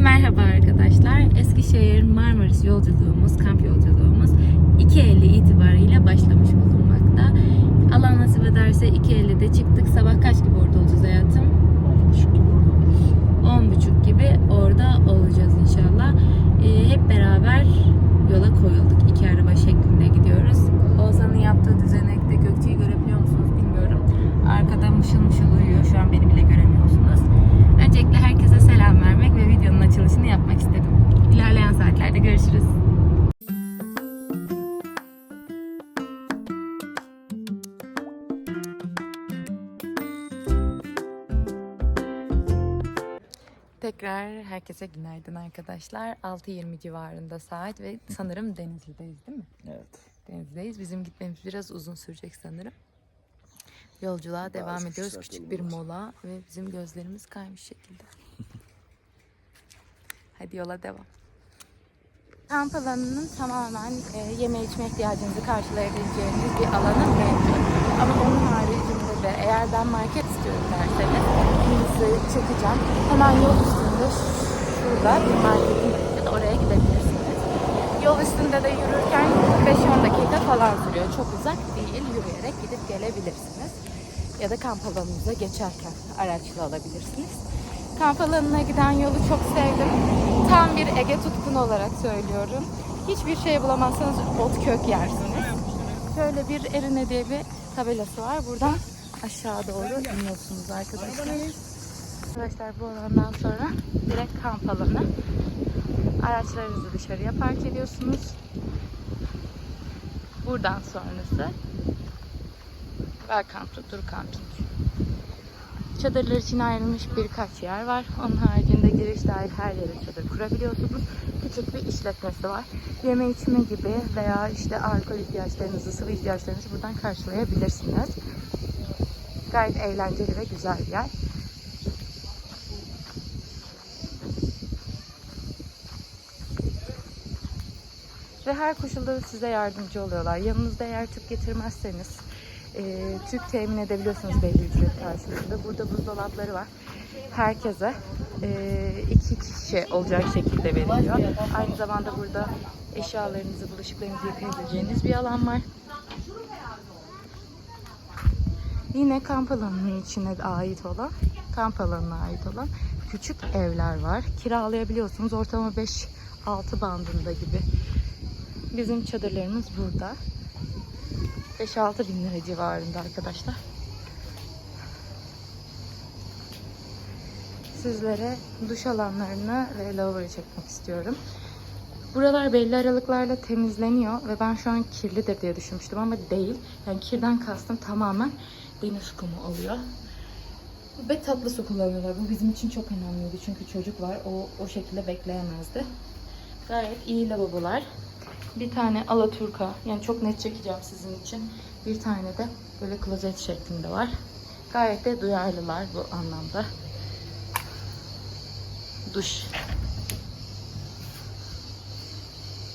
Merhaba arkadaşlar. Eskişehir Marmaris yolculuğumuz, kamp yolculuğumuz 2.50 itibariyle başlamış bulunmakta. Allah nasip ederse 2.50'de çıktık. Sabah kaç gibi orada olacağız hayatım? 10.30 gibi orada olacağız inşallah. Ee, hep beraber yola koyulduk. İki araba şeklinde gidiyoruz. Oğuzhan'ın yaptığı düzenekte Gökçe'yi görebiliyor musunuz bilmiyorum. Arkada mışıl mışıl uyuyor. Şu an beni bile göremiyorsunuz. Öncelikle herkese açılışını yapmak istedim. İlerleyen saatlerde görüşürüz. Tekrar herkese günaydın arkadaşlar. 6.20 civarında saat ve sanırım Denizli'deyiz değil mi? Evet. Denizli'deyiz. Bizim gitmemiz biraz uzun sürecek sanırım. Yolculuğa Daha devam ediyoruz. Küçük bir mola ve bizim gözlerimiz kaymış şekilde. Hadi yola devam. Kamp alanının tamamen e, yeme içme ihtiyacınızı karşılayabileceğiniz bir alanı mevcut. Ama onun haricinde de eğer ben market istiyorum derseniz size çekeceğim. Hemen yol üstünde şurada bir marketin mevcut. Oraya gidebilirsiniz. Yol üstünde de yürürken 5-10 dakika falan sürüyor. Çok uzak değil. Yürüyerek gidip gelebilirsiniz. Ya da kamp alanınıza geçerken araçla alabilirsiniz. Kamp alanına giden yolu çok sevdim. Tam bir Ege tutkunu olarak söylüyorum. Hiçbir şey bulamazsanız ot kök yersiniz. Şöyle bir Erine diye bir tabelası var. Buradan aşağı doğru iniyorsunuz arkadaşlar. Arkadaşlar bu alandan sonra direkt kamp alanı. Araçlarınızı dışarıya park ediyorsunuz. Buradan sonrası Welcome to Tur Camping. Çadırlar için ayrılmış birkaç yer var. Onun haricinde giriş dahil her yere çadır kurabiliyorsunuz. Küçük bir işletmesi var. Yeme içme gibi veya işte alkol ihtiyaçlarınızı, sıvı ihtiyaçlarınızı buradan karşılayabilirsiniz. Gayet eğlenceli ve güzel bir yer. Ve her koşulda da size yardımcı oluyorlar. Yanınızda eğer tüp getirmezseniz e, tüp temin edebiliyorsunuz belli ücret karşılığında. Burada buzdolapları var. Herkese e, iki kişi olacak şekilde veriliyor. Aynı zamanda burada eşyalarınızı, bulaşıklarınızı yıkayabileceğiniz bir alan var. Yine kamp alanının içine ait olan, kamp alanına ait olan küçük evler var. Kiralayabiliyorsunuz. Ortalama 5-6 bandında gibi. Bizim çadırlarımız burada. 5-6 bin lira civarında arkadaşlar. Sizlere duş alanlarını ve lavaboyu çekmek istiyorum. Buralar belli aralıklarla temizleniyor ve ben şu an kirlidir diye düşünmüştüm ama değil. Yani kirden kastım tamamen deniz kumu oluyor. Ve tatlı su kullanıyorlar. Bu bizim için çok önemliydi çünkü çocuk var. O o şekilde bekleyemezdi. Gayet iyi lavabolar. Bir tane alaturka. Yani çok net çekeceğim sizin için. Bir tane de böyle klozet şeklinde var. Gayet de duyarlılar bu anlamda. Duş.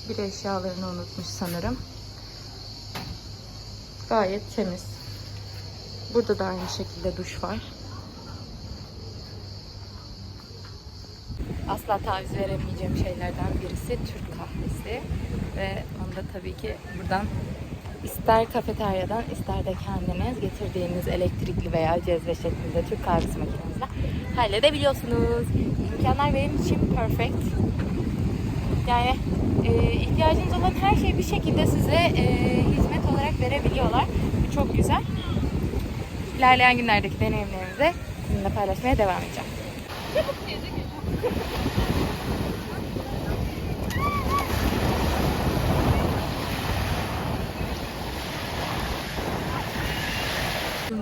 Bir eşyalarını unutmuş sanırım. Gayet temiz. Burada da aynı şekilde duş var. Asla taviz veremeyeceğim şeylerden birisi Türk kahvesi. Ve onu da tabii ki buradan ister kafeteryadan ister de kendiniz getirdiğiniz elektrikli veya cezve şeklinde Türk kahvesi makinenizle halledebiliyorsunuz. İmkanlar benim için perfect. Yani e, ihtiyacınız olan her şeyi bir şekilde size e, hizmet olarak verebiliyorlar. Bu çok güzel. İlerleyen günlerdeki deneyimlerimizi sizinle paylaşmaya devam edeceğim.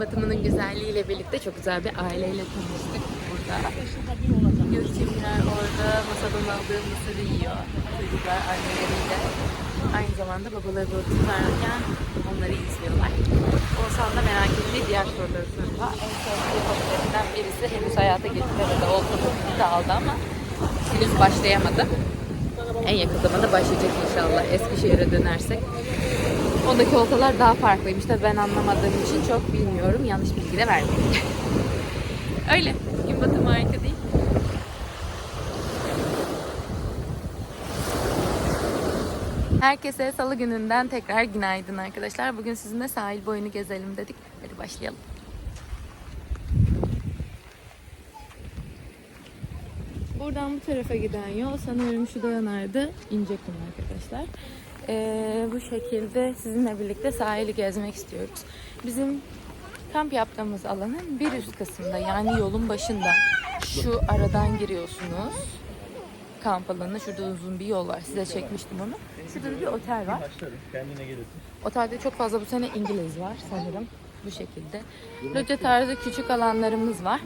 Batımının güzelliğiyle birlikte çok güzel bir aileyle tanıştık burada. Gökçemler orada masadan aldığı mısırı yiyor. Çocuklar anneleriyle. Aynı zamanda babaları burada tutarken onları izliyorlar. Oğuzhan da merak ettiği diğer soruları soruyor. En sevdiği hobilerinden birisi henüz hayata geçmedi. Olsa da aldı ama henüz başlayamadı. En yakın zamanda başlayacak inşallah Eskişehir'e dönersek. Ondaki oltalar daha farklıymış. Tabii ben anlamadığım için çok bilmiyorum. Yanlış bilgi de vermeyeyim. Öyle. Gün batımı harika değil. Herkese salı gününden tekrar günaydın arkadaşlar. Bugün sizinle sahil boyunu gezelim dedik. Hadi başlayalım. Buradan bu tarafa giden yol sanıyorum şu dayanardı İncekum arkadaşlar. Ee, bu şekilde sizinle birlikte sahili gezmek istiyoruz. Bizim kamp yaptığımız alanın bir üst kısmında yani yolun başında şu aradan giriyorsunuz. Kamp alanına şurada uzun bir yol var. Size çekmiştim onu. Şurada da bir otel var. Kendine gelirsin. Otelde çok fazla bu sene İngiliz var sanırım. Bu şekilde. Loca tarzı küçük alanlarımız var.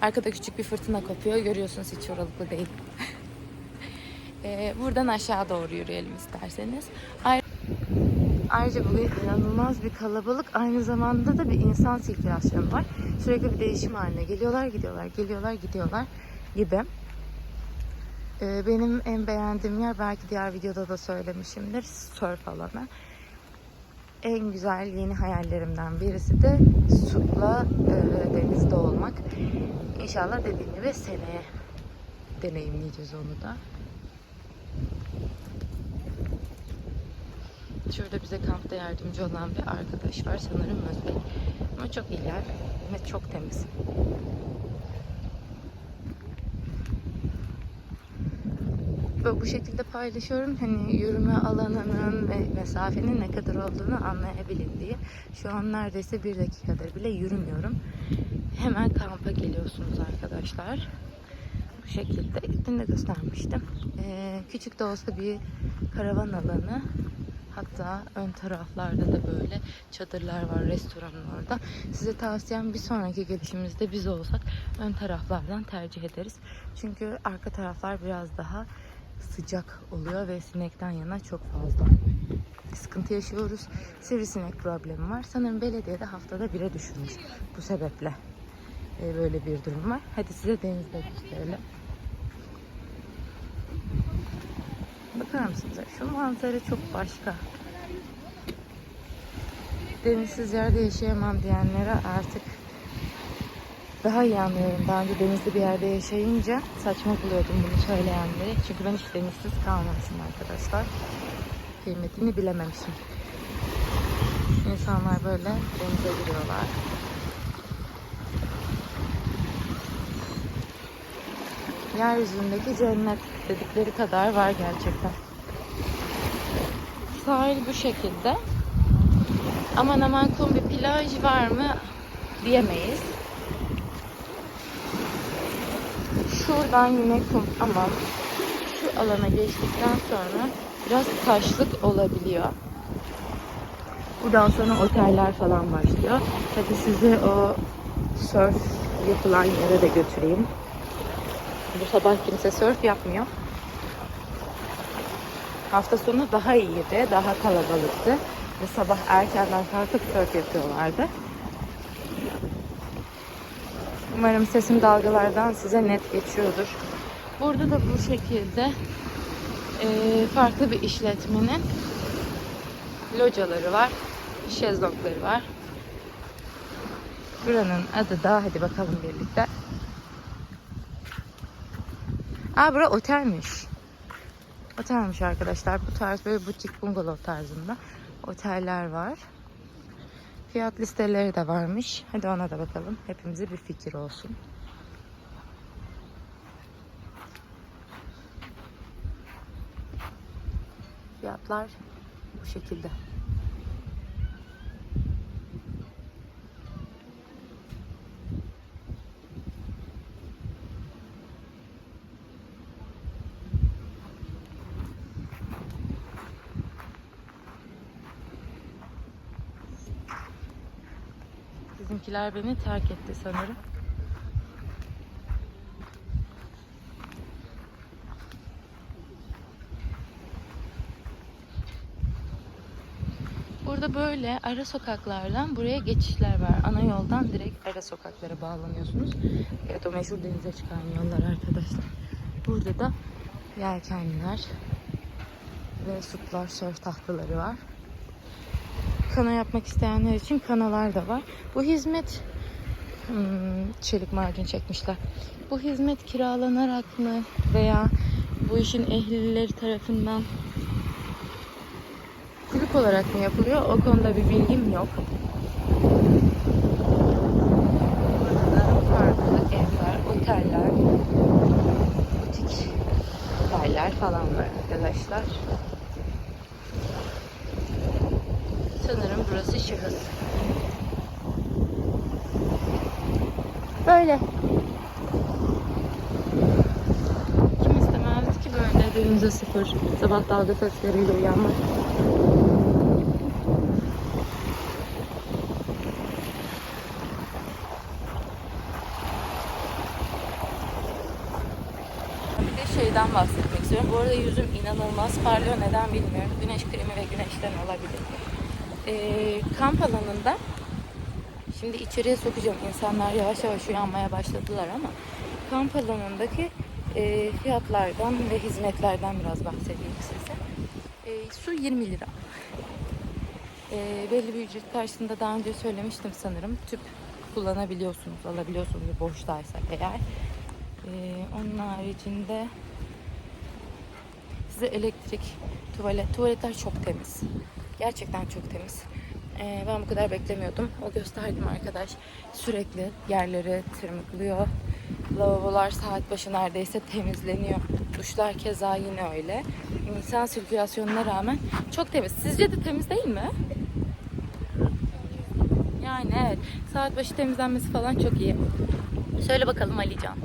Arkada küçük bir fırtına kopuyor. Görüyorsunuz hiç oralıklı değil. Ee, buradan aşağı doğru yürüyelim isterseniz. Ay- Ayrıca bugün inanılmaz bir kalabalık. Aynı zamanda da bir insan sirkülasyonu var. Sürekli bir değişim haline geliyorlar, gidiyorlar, geliyorlar, gidiyorlar gibi. Ee, benim en beğendiğim yer belki diğer videoda da söylemişimdir. Surf alanı. En güzel yeni hayallerimden birisi de supla e, denizde olmak. İnşallah dediğim gibi seneye deneyimleyeceğiz onu da. Şurada bize kampta yardımcı olan bir arkadaş var. Sanırım Özbek. Ama çok iyi yer ve çok temiz. Böyle bu şekilde paylaşıyorum. Hani yürüme alanının ve mesafenin ne kadar olduğunu anlayabilin diye. Şu an neredeyse bir dakikadır bile yürümüyorum. Hemen kampa geliyorsunuz arkadaşlar. Bu şekilde dün de göstermiştim. Ee, küçük de olsa bir karavan alanı. Hatta ön taraflarda da böyle çadırlar var restoranın orada. Size tavsiyem bir sonraki gelişimizde biz olsak ön taraflardan tercih ederiz. Çünkü arka taraflar biraz daha sıcak oluyor ve sinekten yana çok fazla sıkıntı yaşıyoruz. Sivrisinek problemi var. Sanırım belediyede haftada bire düşürmüş bu sebeple. e, böyle bir durum var. Hadi size denizde gösterelim. Bakar mısınız? Şu manzara çok başka. Denizsiz yerde yaşayamam diyenlere artık daha iyi anlıyorum. Daha önce denizli bir yerde yaşayınca saçma buluyordum bunu söyleyenleri. Çünkü ben hiç denizsiz kalmamışım arkadaşlar. Kıymetini bilememişim. İnsanlar böyle denize giriyorlar. Yeryüzündeki cennet dedikleri kadar var gerçekten. Sahil bu şekilde. Aman aman kum bir plaj var mı diyemeyiz. Şuradan yine kum ama şu alana geçtikten sonra biraz taşlık olabiliyor. Buradan sonra oteller falan başlıyor. Hadi sizi o surf yapılan yere de götüreyim. Bu sabah kimse surf yapmıyor. Hafta sonu daha iyiydi, daha kalabalıktı. Ve sabah erkenden kalkıp surf yapıyorlardı. Umarım sesim dalgalardan size net geçiyordur. Burada da bu şekilde e, farklı bir işletmenin locaları var, şezlongları var. Buranın adı da hadi bakalım birlikte. Aa bura otelmiş. Otelmiş arkadaşlar. Bu tarz böyle butik bungalov tarzında oteller var. Fiyat listeleri de varmış. Hadi ona da bakalım. Hepimize bir fikir olsun. Fiyatlar bu şekilde. Bizimkiler beni terk etti sanırım. Burada böyle ara sokaklardan buraya geçişler var. Ana yoldan direkt ara sokaklara bağlanıyorsunuz. Evet o meşhur denize çıkan yollar arkadaşlar. Burada da yelkenler ve suplar, surf tahtaları var. Kana yapmak isteyenler için kanalar da var. Bu hizmet hmm, çelik macun çekmişler. Bu hizmet kiralanarak mı veya bu işin ehlileri tarafından kulüp olarak mı yapılıyor? O konuda bir bilgim yok. Burada farklı evler, oteller, butik oteller falan var arkadaşlar. Sanırım burası şahıs. Böyle. Kim istemezdi ki böyle denize sıfır sabah dalga sesleriyle uyanmak. Şeyden bahsetmek istiyorum. Bu arada yüzüm inanılmaz parlıyor. Neden bilmiyorum. Güneş kremi ve güneşten olabilir. Ee, kamp alanında Şimdi içeriye sokacağım. İnsanlar yavaş yavaş uyanmaya başladılar ama kamp alanındaki e, fiyatlardan ve hizmetlerden biraz bahsedeyim size. E, su 20 lira. E, belli bir ücret karşısında daha önce söylemiştim sanırım. Tüp kullanabiliyorsunuz, alabiliyorsunuz boştaysa eğer. E, onun haricinde size elektrik, tuvalet, tuvaletler çok temiz. Gerçekten çok temiz. Ee, ben bu kadar beklemiyordum. O gösterdim arkadaş. Sürekli yerleri tırmıklıyor. Lavabolar saat başı neredeyse temizleniyor. Duşlar keza yine öyle. İnsan sirkülasyonuna rağmen çok temiz. Sizce de temiz değil mi? Yani evet. Saat başı temizlenmesi falan çok iyi. Söyle bakalım Alican.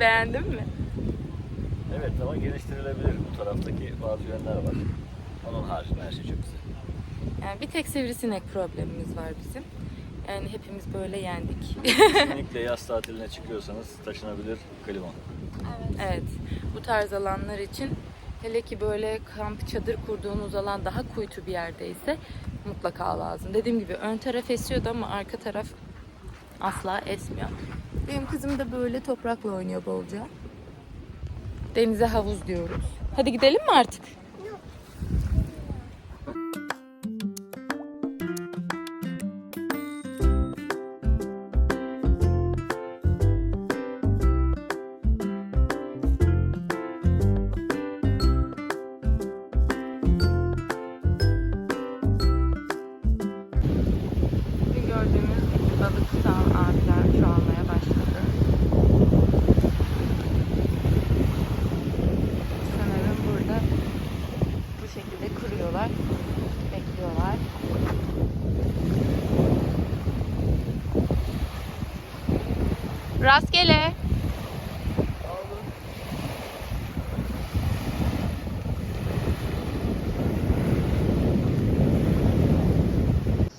Beğendin mi? Evet ama geliştirilebilir. Bu taraftaki bazı yönler var. Onun haricinde her şey çok güzel. Yani bir tek sivrisinek problemimiz var bizim. Yani hepimiz böyle yendik. Kesinlikle yaz tatiline çıkıyorsanız taşınabilir Kaliman. evet. Bu tarz alanlar için hele ki böyle kamp çadır kurduğunuz alan daha kuytu bir yerdeyse mutlaka lazım. Dediğim gibi ön taraf esiyordu ama arka taraf asla esmiyor. Benim kızım da böyle toprakla oynuyor bolca. Denize havuz diyoruz. Hadi gidelim mi artık? Rastgele.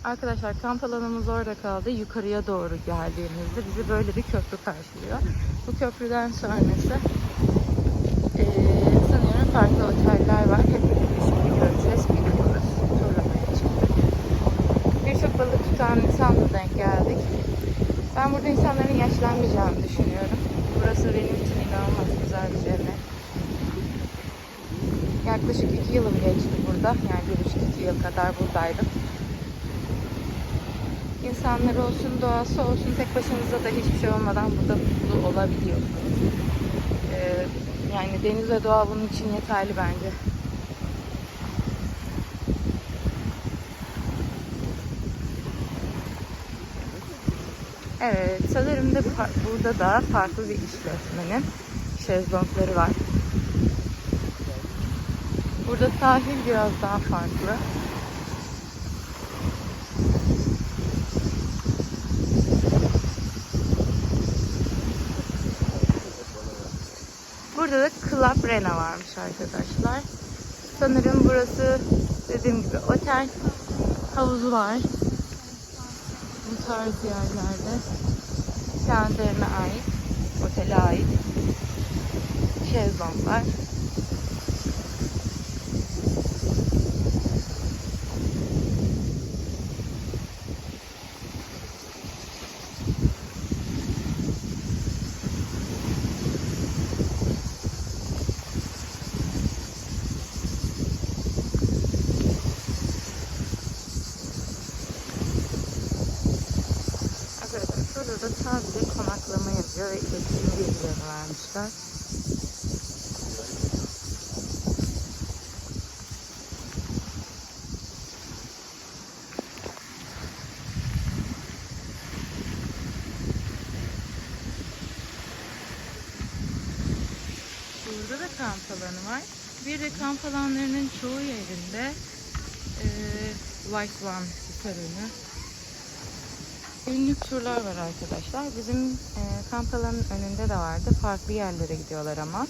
Arkadaşlar kamp alanımız orada kaldı. Yukarıya doğru geldiğimizde bizi böyle bir köprü karşılıyor. Bu köprüden sonrası eee sanıyorum farklı oteller var. Hep birlikte şimdi göreceğiz. Gidiyoruz. Turlamaya çıktık. Birçok balık tutan insanla denk geldik. Ben burada insanların yaşlanmayacağını düşünüyorum. Burası benim için inanılmaz güzel bir cennet. Yaklaşık iki yılım geçti burada. Yani bir buçuk iki yıl kadar buradaydım. İnsanları olsun, doğası olsun tek başınıza da hiçbir şey olmadan burada mutlu olabiliyorsunuz. Ee, yani deniz ve doğa bunun için yeterli bence. Evet, sanırım da burada da farklı bir işletmenin şezlongları var. Burada sahil biraz daha farklı. Burada da Club Rena varmış arkadaşlar. Sanırım burası dediğim gibi otel havuzu var. Bu tarz yerlerde kendilerine ait, otele ait şezlonglar. Arkadaşlar şurada da sadece konaklama yazıyor ve iletişim bilgilerini vermişler. Burada da kamp alanı var. Bir de kamp alanlarının çoğu yerinde e, White One tarımı. Günlük turlar var arkadaşlar. Bizim e, kamp alanının önünde de vardı. Farklı yerlere gidiyorlar ama.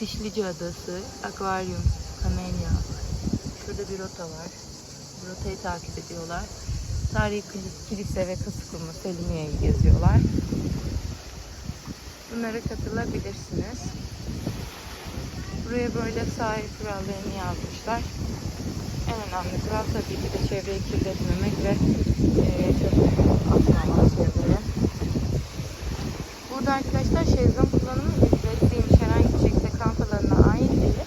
Dişlice Adası, Akvaryum, Kamenya. Şurada bir rota var. Bu rotayı takip ediyorlar. Tarihi kili- kilise ve Kızılkumu, Selimiye'yi geziyorlar. Bunlara katılabilirsiniz. Buraya böyle sahil kurallarını yazmışlar. En önemli kural tabii ki de çevreyi kirletmemek ve eee çöp atmamak. Burada arkadaşlar şezlong kullanımı ücretliymiş. Herhangi bir şekilde kamp alanına ait değil.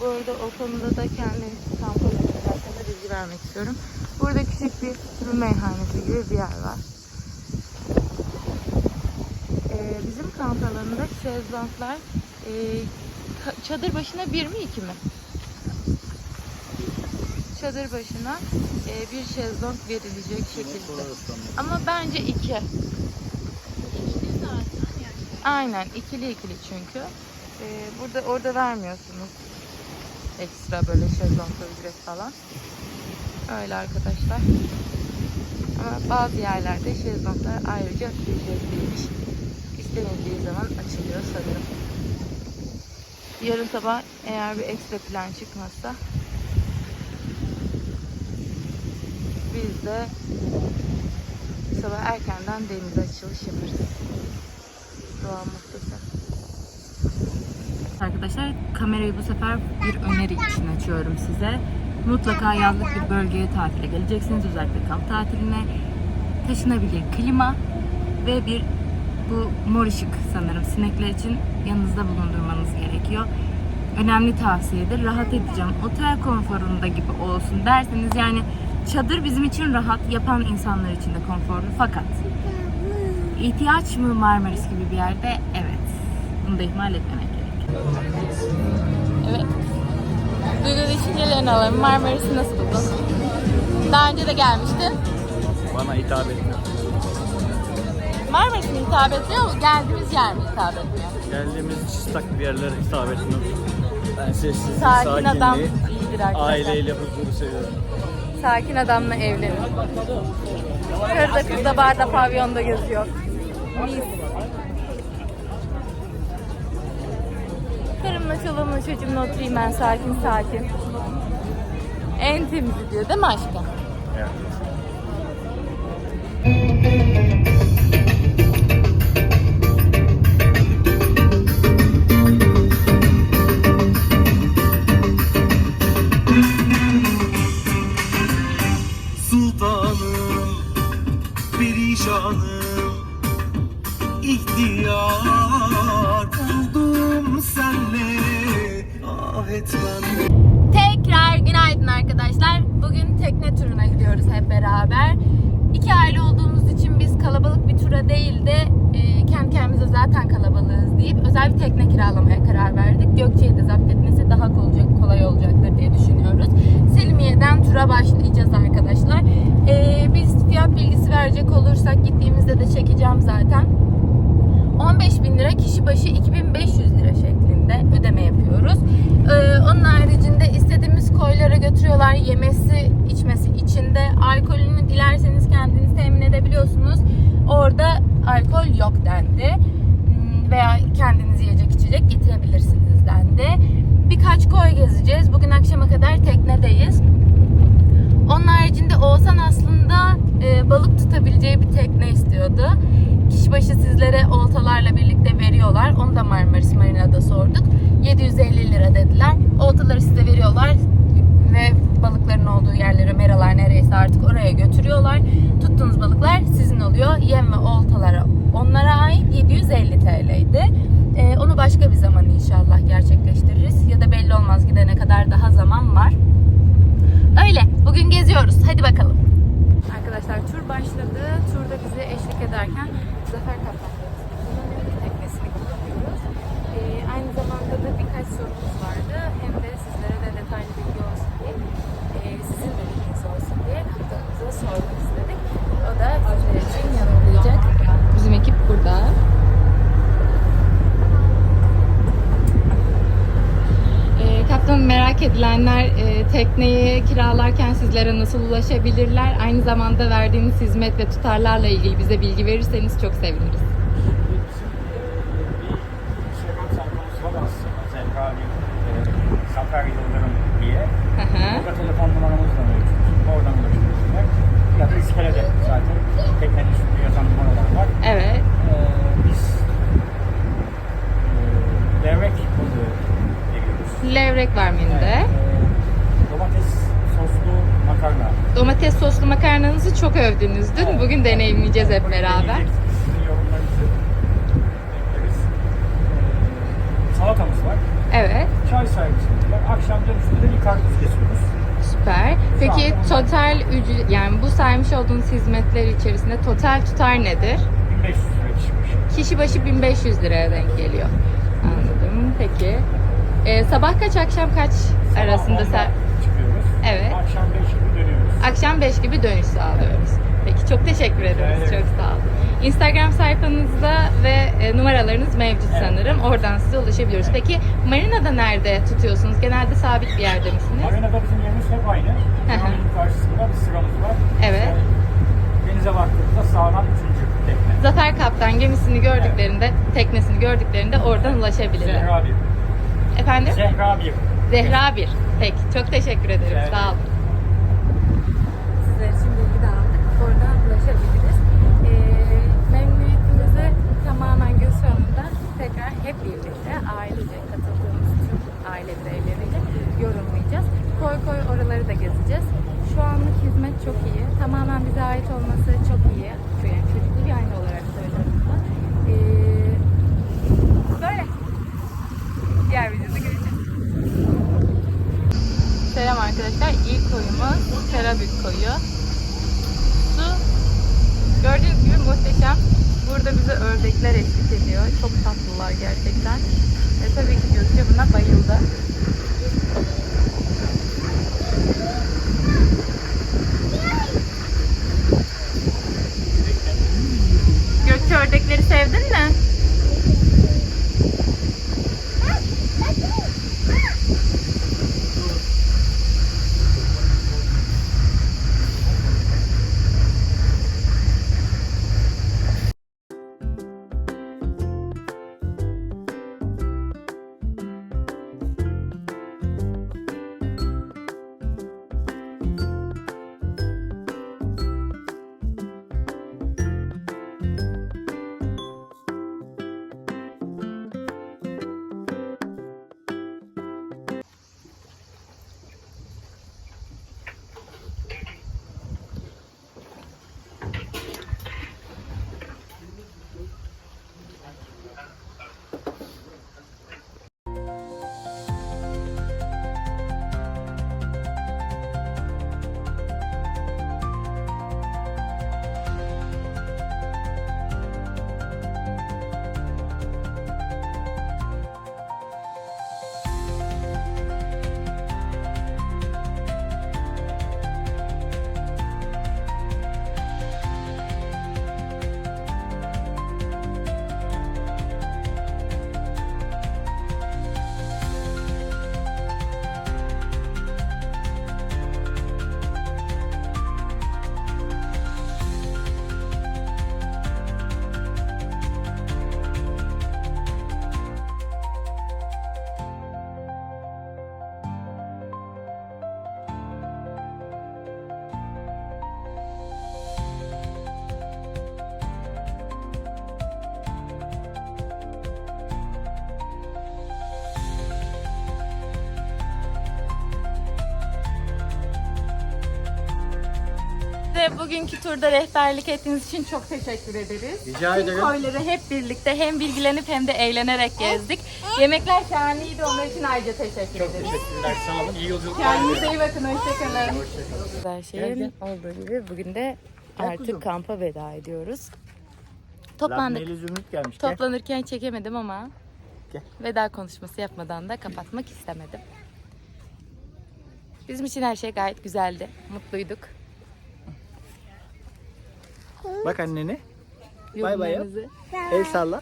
Bu arada o konuda da kendi kamp alanı bilgi vermek istiyorum. Burada küçük bir sürü meyhanesi gibi bir yer var. Ee, bizim kamp alanında şezlonglar e, çadır başına bir mi iki mi? Çadır başına e, bir şezlong verilecek şekilde. Ama bence iki. Aynen ikili ikili çünkü. Ee, burada orada vermiyorsunuz ekstra böyle şezlongla ücret falan. Öyle arkadaşlar. Ama bazı yerlerde şezlonglar ayrıca ücretliymiş. İstenildiği zaman açılıyor sanırım. Yarın sabah eğer bir ekstra plan çıkmazsa biz de sabah erkenden denize açılış yaparız. Doğa muhteşem. Arkadaşlar kamerayı bu sefer bir öneri için açıyorum size. Mutlaka yazlık bir bölgeye tatile geleceksiniz. Özellikle kamp tatiline. Taşınabilir klima ve bir bu mor ışık sanırım sinekler için yanınızda bulundurmanız gerekiyor. Önemli tavsiyedir. Rahat edeceğim. Otel konforunda gibi olsun derseniz yani çadır bizim için rahat, yapan insanlar için de konforlu fakat ihtiyaç mı Marmaris gibi bir yerde? Evet. Bunu da ihmal etmemek gerek. Evet. Duygu düşüncelerini alalım. Marmaris'i nasıl buldun? Daha önce de gelmiştin. Bana hitap etmiyor. Marmaris mi hitap etmiyor? Geldiğimiz yer mi hitap etmiyor? Geldiğimiz çıstak bir yerler hitap etmiyor. Ben sessizliği, Sakin sakinliği, adam iyidir arkadaşlar. aileyle huzuru seviyorum. Sakin adamla evlenin. Karıda kızda barda pavyonda geziyor. Mis. Karımla çoluğumla çocuğumla oturayım ben sakin sakin. En temizi diyor değil mi aşkım? Evet. Sultanım, perişanım, ihtiyar oldum senle ah etmem. Tekrar günaydın arkadaşlar. Bugün tekne turuna gidiyoruz hep beraber. İki aile olduğumuz için biz kalabalık bir tura değil de e, kendi kendimize zaten kalabalığız deyip özel bir tekne kiralamaya karar verdik. Gökçe'yi de zapt etmesi daha kolay, kolay olacaktır diye düşünüyoruz. Selimiye'den tura başlayacağız arkadaşlar. E, biz fiyat bilgisi verecek olursak gittiğimizde de çekeceğim zaten. 15 bin lira kişi başı 2500 lira şeklinde ödeme yapıyoruz. Ee, onun haricinde istediğimiz koylara götürüyorlar. Yemesi, içmesi içinde. Alkolünü dilerseniz kendiniz temin edebiliyorsunuz. Orada alkol yok dendi. Hmm, Veya kendiniz yiyecek içecek getirebilirsiniz dendi. Birkaç koy gezeceğiz. Bugün akşama kadar teknedeyiz. Onun haricinde Oğuzhan aslında e, balık tutabileceği bir tekne istiyordu. Kişi başı sizlere oltalarla birlikte veriyorlar. Onu da Marmaris Marina'da sorduk. 750 lira dediler. Oltaları size veriyorlar ve balıkların olduğu yerlere, meralar nereyse artık oraya götürüyorlar. Tuttuğunuz balıklar sizin oluyor. Yem ve oltalara onlara ait 750 TL'ydi. E, onu başka bir zaman inşallah gerçekleştiririz. Ya da belli olmaz gidene kadar daha zaman var. Öyle. Bugün geziyoruz. Hadi bakalım. Arkadaşlar tur başladı. Turda bize eşlik ederken Zafer Kaptan'ın teknesini kullanıyoruz. Ee, aynı zamanda da birkaç sorumuz vardı. Hem de sizlere de detaylı bilgi olsun diye, e, sizin de bilginiz olsun diye kaptanımıza sormak istedik. O da sizler için yanıtlayacak. Bizim ekip burada. merak edilenler e, tekneyi kiralarken sizlere nasıl ulaşabilirler? Aynı zamanda verdiğiniz hizmet ve tutarlarla ilgili bize bilgi verirseniz çok seviniriz. Bizim e, bir Instagram sayfamız var aslında. Zehra bir e, Zafer Yıldırım diye. Hı hı. Orada telefon numaramız da mevcut. Oradan ulaşabilirler. Ya da iskelede zaten teknenin üstünde yazan numaralar var. evet. E, biz e, levrek balığı veriyoruz. Levrek var menüde. Domates soslu makarna. Domates soslu makarnanızı çok övdünüz dün. Evet. Bugün deneyimleyeceğiz hep beraber. deneyeceğiz. Sizin yorumlarınızı bekleriz. E, salatamız var. Evet. Çay servisimiz var. Akşam dönüşünde de bir karpuz kesiyoruz. Süper. Peki total ücret yani bu saymış olduğunuz hizmetler içerisinde total tutar nedir? 1500 lira kişi başı. Kişi başı 1500 liraya denk geliyor. Anladım. Peki. Ee, sabah kaç akşam kaç arasında Sabah ser- 10'da çıkıyoruz. Evet. Akşam 5 gibi dönüyoruz. akşam 5 gibi dönüş sağlıyoruz. Peki çok teşekkür ederiz. ederim. Çok sağ olun. Instagram sayfanızda ve e, numaralarınız mevcut Evet. sanırım. Oradan size ulaşabiliyoruz. Peki marinada nerede tutuyorsunuz? Genelde sabit bir yerde misiniz? Marina'da bizim yerimiz hep aynı. Karşısında bir sıramız var. Evet. Denize baktığımızda sağdan 3. tekne. Zafer Kaptan gemisini gördüklerinde, teknesini gördüklerinde oradan ulaşabilirler. Zehra 1. Efendim? Zehra 1. Zehra 1. Peki çok teşekkür ederim. Ederim. Sağ olun. Sizler için bilgi de aldık. Oradan ulaşabiliriz. Ee, memnuniyetimizi tamamen gün sonunda tekrar hep birlikte ailece katıldığımız tüm aile bireyleriyle yorumlayacağız. Koy koy oraları da gezeceğiz. Şu anlık hizmet çok iyi. Tamamen bize ait olması çok iyi. Yani çocuklu bir aile olarak söylüyorum bunu. Ee, böyle. Diğer videoda görüşürüz. Selam arkadaşlar. İlk koyumuz Karabük koyu. Su gördüğünüz gibi muhteşem. Burada bize ördekler eşlik ediyor. Çok tatlılar gerçekten. Ve tabii ki Gökçe buna bayıldı. Gökçe ördekleri sevdin mi? Bugünkü turda rehberlik ettiğiniz için çok teşekkür ederiz. Rica Tüm ederim. koyları hep birlikte hem bilgilenip hem de eğlenerek gezdik. Yemekler şahaneydi. Onlar için ayrıca teşekkür Çok ederiz. teşekkürler. Sağ olun. İyi yolculuklar. Kendinize iyi bakın. Hoşçakalın. Her Gel, şeyin olduğu gibi bugün de artık kampa veda ediyoruz. Labneli Toplandık. Zümrüt gelmiş. Gel. Toplanırken çekemedim ama Gel. veda konuşması yapmadan da kapatmak istemedim. Bizim için her şey gayet güzeldi. Mutluyduk. Bak annene. Bay bay yap. Yorumlarınızı- El salla.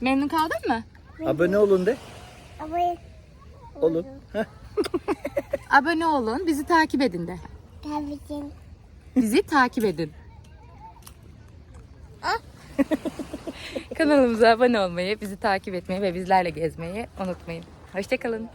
Memnun kaldın mı? Abone olun de. Abone Olun. Abone olun, bizi takip edin de. Tabii Bizi takip edin. Kanalımıza abone olmayı, bizi takip etmeyi ve bizlerle gezmeyi unutmayın. Hoşçakalın.